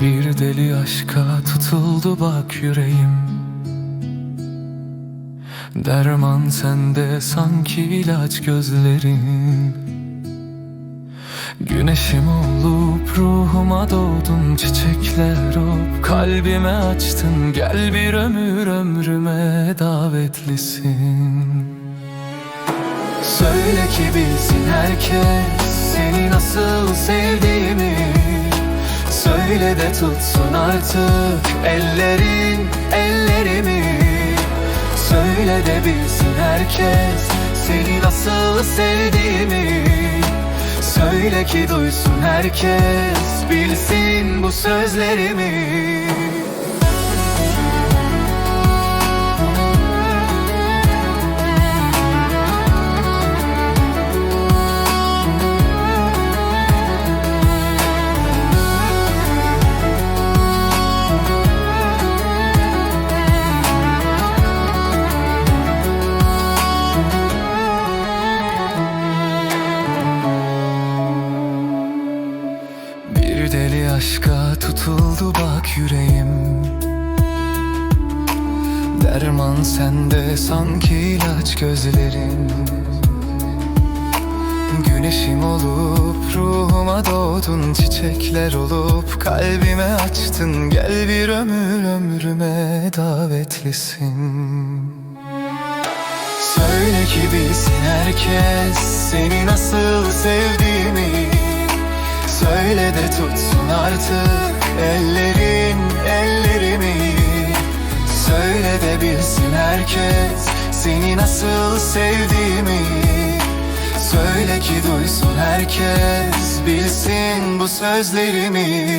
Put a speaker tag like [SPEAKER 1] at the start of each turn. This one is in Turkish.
[SPEAKER 1] Bir deli aşka tutuldu bak yüreğim. Derman sende sanki ilaç gözlerin. Güneşim olup ruhuma doğdun çiçekler olup Kalbime açtın. Gel bir ömür ömrüme davetlisin. Söyle ki bilsin herkes seni nasıl sevdiğimi Söyle de tutsun artık. Ellerin ellerimi Söyle de bilsin herkes. Seni nasıl sevdiğimi Söyle ki duysun herkes. Bilsin bu sözlerimi aşka tutuldu bak yüreğim. Derman sende sanki ilaç gözlerin Güneşim olup ruhuma doğdun çiçekler olup Kalbime açtın. Gel bir ömür ömrüme davetlisin. Söyle ki bilsin herkes seni nasıl sevdiğimi. Söyle de tutsun artık ellerin ellerimi Söyle de bilsin herkes seni nasıl sevdiğimi. Söyle ki duysun herkes bilsin bu sözlerimi